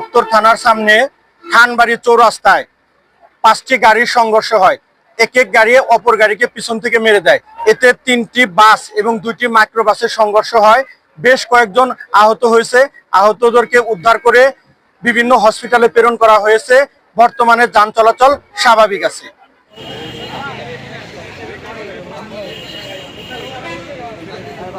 উত্তর থানার সামনে খানবাড়ি চৌরাস্তায় পাঁচটি গাড়ির সংঘর্ষ হয়। এক এক গাড়ি অপর গাড়িকে পিছন থেকে মেরে দেয়। এতে তিনটি বাস এবং দুইটি মাইক্রো বাসের সংঘর্ষ হয়। বেশ কয়েকজন আহত হয়েছে। আহতদেরকে উদ্ধার করে বিভিন্ন হসপিটালে প্রেরণ করা হয়েছে। বর্তমানে যান চলাচল স্বাভাবিক আছে।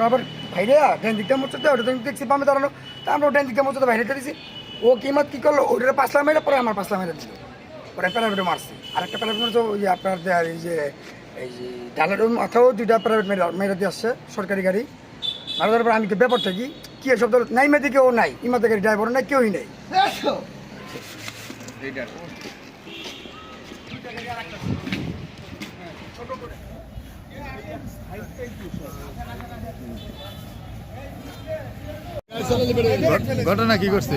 আবার ভাইরে ড্রেন দিকটা মোচাতে ওটা দেখছি বামে দাঁড়ানো তা আমরা ড্রেন দিকটা মোচাতে বাইরে দিছি ও কিমাত কি করল ওটা পাঁচলা মেরে পরে আমার পাঁচলা মেরে দিল প্রাইভেটে মারছে। আর একটা প্রাইভেট মারছে ওই আপনার এই যে এই যে ডালের মাথাও দুইটা প্রাইভেট মেরে মেরে দিয়ে আসছে সরকারি গাড়ি। মারা আমি তো ব্যাপার থাকি কি এসব ধর নাই মেয়ে দিকে ও নাই ইমাতে গাড়ি ড্রাইভারও নাই কেউই নেই। ঘটনা কি করছে?